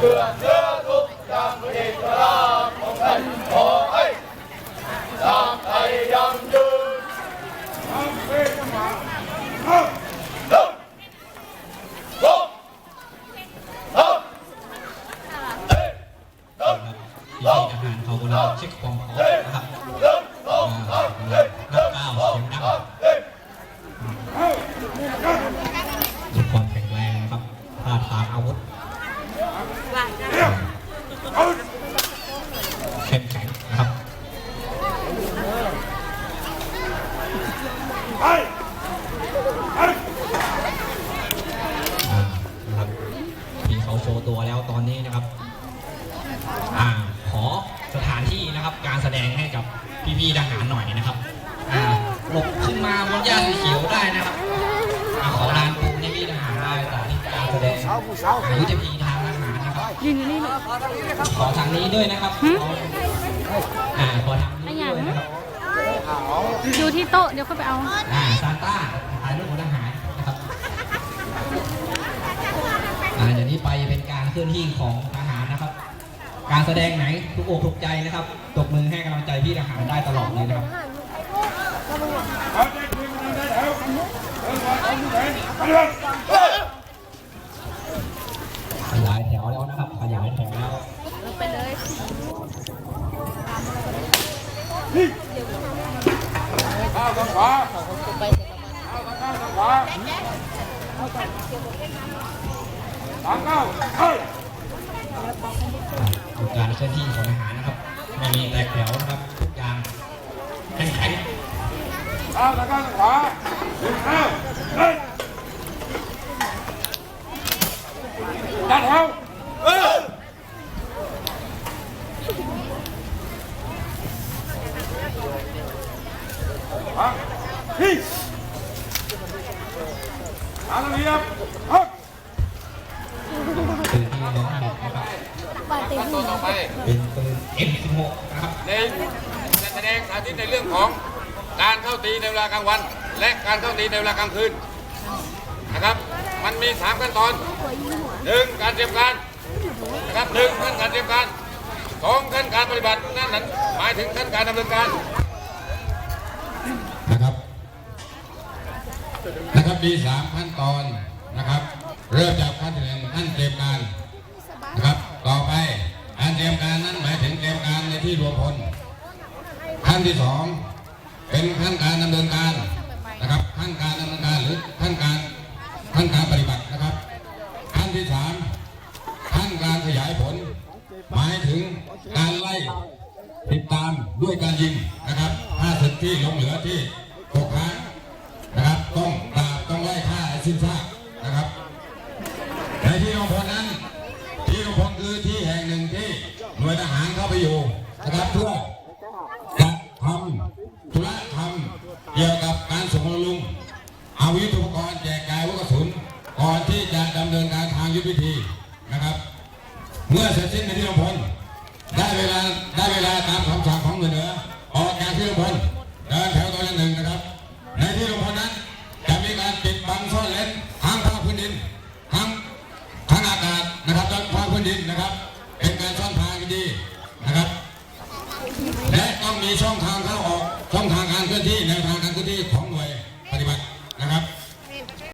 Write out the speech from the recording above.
ใเข้มแข็งนะครับอ่านะครับที่เขาโชว์ตัวแล้วตอนนี้นะครับอ่าขอสถานที่นะครับ การแสดงให้กับพี่ๆทหารหน่อยนะครับอ่าหลบขึ้นมาบนหญ้าสีเขียวได้นะครับอ่าขอลานปูนให้พี่ทหารได้สาธิตการแสดงอายุทพีทางทหรนะครับ ยืนอยู่นี่ลูกขอทางนี้ด้วยนะครับขออ่าขอทางนี้ด้วยนะครับอยู่ที่โต๊ะเดี๋ยวค่อยไปเอา อ่าซานต้าถ่ายรูปของทหารนะครับ อ่าเดี๋ยวนี้ไปเป็นการเคลื่อนที่ของทหารนะครับ การแสดงไหนทุกอกถูกใจนะครับ ตบมือให้กำลังใจพี่ทหารได้ตลอดเลยนะครับขยายแถวแล้วนะครับ ขยายแถวแล้ว ไปเลย ข้าวทางขวาข้าวทางข้างทางขวาทางเข้าเฮ้ยการเคลื่อนที่ของทหารนะครับไม่มีแตกแถวนะครับย่างแข็งแข็งข้าวทางข้างทางขวาข้าวเฮ้ยจัดแถวเออฟัง ฮิทางระเบียบฮึบปืนที่น้องหยิบนะครับขั้นตอนต่อไปเป็นปืน M16 นะครับในจะแสดงสาธิตในเรื่องของการเข้าตีในเวลากลางวัน และการเข้าตีในเวลากลางคืนนะครับ มันมีสามขั้นตอนหนึ่งการเตรียมการนะครับหนึ่งขั้นการเตรียมการสองขั้นการปฏิบัตินั่นนั้นหมายถึงขั้นการดำเนินการนะครับ นะครับมีสามขั้นตอนนะครับ เริ่มจากขั้นที่หนึ่งขั้นเตรียมการนะครับ ต่อไปการเตรียมการนั้นหมายถึงเตรียมการในที่รวมพลขั้นที่สองเป็นขั้นการดำเนินการนะครับขั้นการดำเนินการหรือขั้นการขั้นการปฏิบัตินะครับ ขั้นที่สามขั้นการขยายผล หมายถึงการไล่ติดตามด้วยการยิงนะครับถ้าศึกที่ลงเหลือที่ ที่ลงคือที่แห่งหนึ่งที่หน่วยทหารเข้าไปอยู่นะครับเพื่อจะทำธุระทำเกี่ยวกับการส่งบำรุงอาวุธอุปกรณ์แจกจ่ายวุธกระสุนก่อนที่จะดำเนินการทางยุทธวิธีนะครับ เมื่อเสร็จสิ้นในที่ลงพลได้เวลาได้เวลาตามคำสั่งของหน่วยเหนือออกจากที่ลงพลเดินแถวตัวอย่างหนึ่งนะครับ ในที่ลงพลนั้นจะมีการปิดบังซ่อนเร้นทั้งภาคพื้นดินทั้งทั้งอากาศนะครับทั้งภาคพื้นดินนะครับ เป็นการซ่อนทางที่ดีนะครับ และ ต้องมีช่องทางเข้าออกช่องทางการเคลื่อนที่แนวทางการเคลื่อนที่ของหน่วย